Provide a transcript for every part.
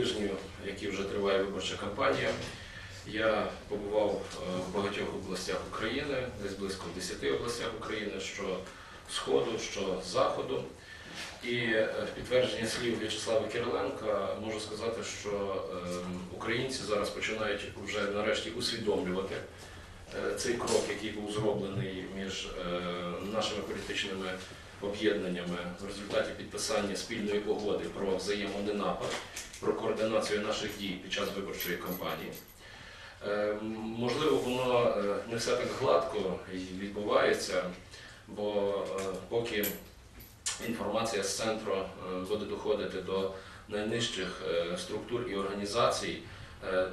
тижнів, які вже триває виборча кампанія, я побував е, в багатьох областях України, десь близько 10 областях України, що сходу, що заходу. І е, в підтвердження слів В'ячеслава Кириленка можу сказати, що е, українці зараз починають вже нарешті усвідомлювати е, цей крок, який був зроблений між нашими політичними об'єднаннями в результаті підписання спільної угоди про взаємоненапад, про координацію наших дій під час виборчої кампанії. Е, Можливо, воно е, не все так гладко відбувається, бо е, поки інформація з центру буде доходити до найнижчих структур і організацій,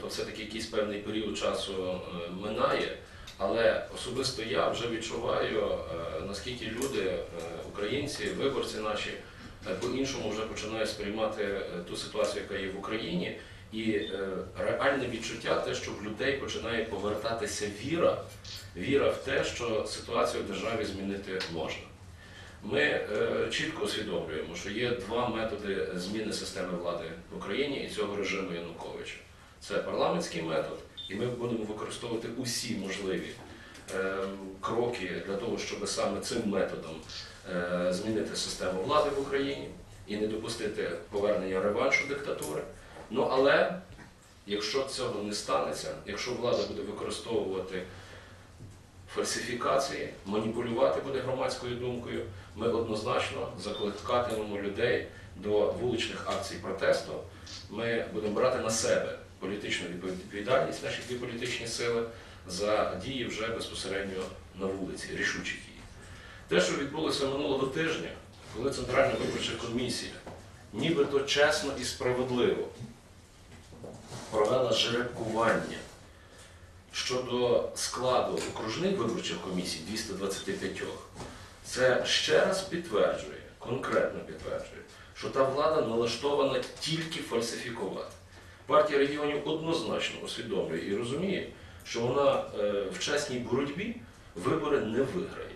то все-таки якийсь певний період часу минає. Але особисто я вже відчуваю, е, наскільки люди, е, українці, виборці наші, е, по-іншому вже починають сприймати ту ситуацію, яка є в Україні, і реальне відчуття, те, що в людей починає повертатися віра, віра в те, що ситуацію в державі змінити можна. Ми чітко усвідомлюємо, що є два методи зміни системи влади в Україні і цього режиму Януковича. Це парламентський метод, і ми будемо використовувати усі можливі е, кроки для того, щоб саме цим методом е, змінити систему влади в Україні і не допустити повернення реваншу диктатури. Ну але якщо цього не станеться, якщо влада буде використовувати фальсифікації, маніпулювати буде громадською думкою, ми однозначно закликатимемо людей до вуличних акцій протесту. Ми будемо брати на себе політичну відповідальність, наші дві політичні сили, за дії вже безпосередньо на вулиці, рішучі дії. Те, що відбулося минулого тижня, коли Центральна виборча комісія нібито чесно і справедливо провела жеребкування щодо складу окружних виборчих комісій 225, це ще раз підтверджує, конкретно підтверджує, що та влада налаштована тільки фальсифікувати. Партія регіонів однозначно усвідомлює і розуміє, що вона е, в чесній боротьбі вибори не виграє.